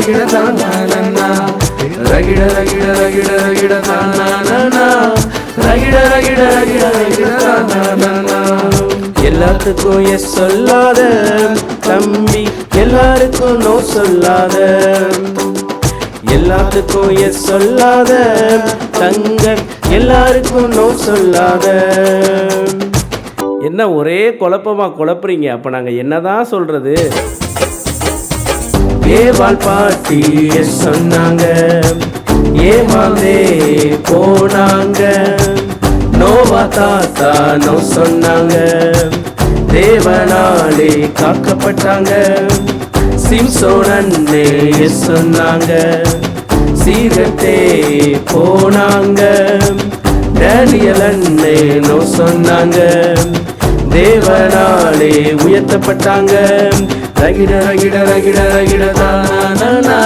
ரகிட தானா ரகிட ரகிட ரகிட ரகிட தானா ரகிட ரகிட ரகிட ரகிட தானா எல்லாத்துக்கும் எஸ் சொல்லாத தம்பி எல்லாருக்கும் நோ சொல்லாத. எல்லாத்துக்கும் எஸ் சொல்லாத தங்க எல்லாருக்கும் நோ சொல்லாத. என்ன ஒரே குழப்பமா குழப்புறீங்க? அப்போ நாங்கள் என்னதான் சொல்றது? ஏவாள் பாட்டி சொன்னாங்க. ஏமாந்தே போனாங்க. நோவா தாத்தா நோ சொன்னாங்க. தேவனாலே காக்கப்பட்டாங்க. சிம்சோனே சொன்னாங்க. சீரத்தே போனாங்க. டேனியல் அண்ணே நோ சொன்னாங்க. தேவனாலே உயர்த்தப்பட்டாங்க. ரகிட ரகிட ரகிட ரகிட தானா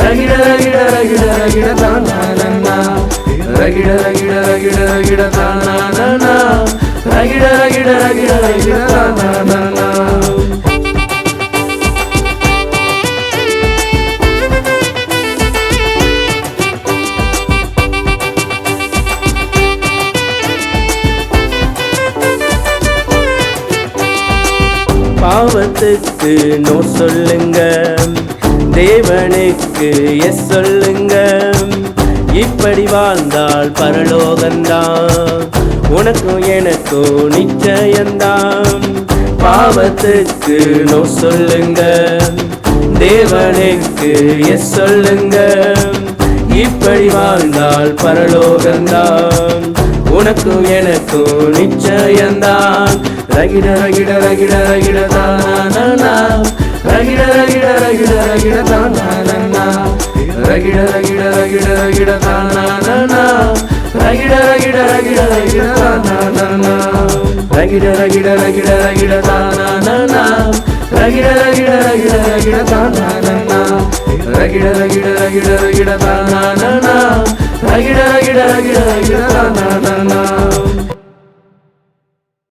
ரகிட ரகிட ரகிட ரகிட தானா ரகிட ரகிட ரகிட ரகிட தானா ரகிட ரகிட ரகிட ரகிட தானா பாவத்துக்கு நோ சொல்லுங்க. தேவனுக்கு எஸ் சொல்லுங்க. இப்படி வாழ்ந்தால் பரலோகந்தான் உனக்கும் எனக்கும் நிச்சயந்தான் பாவத்துக்கு நோ சொல்லுங்க. தேவனுக்கு எஸ் சொல்லுங்க. இப்படி வாழ்ந்தால் பரலோகந்தான் உனக்கும் எனக்கும் நிச்சயந்தான் ரகிட ரகிட ரகிட ரகிட தானா ரகிட ரகிட ரகிட ரகிட தானா ரகிட ரகிட ரகிட ரகிட தானா ரகிட ரகிட ரகிட ரகிட தானா ரகிட ரகிட ரகிட ரகிட தானா ரகிட ரகிட ரகிட ரகிட தானா ரகிட ரகிட ரகிட ரகிட தானா ரகிட ரகிட ரகிட ரகிட தானா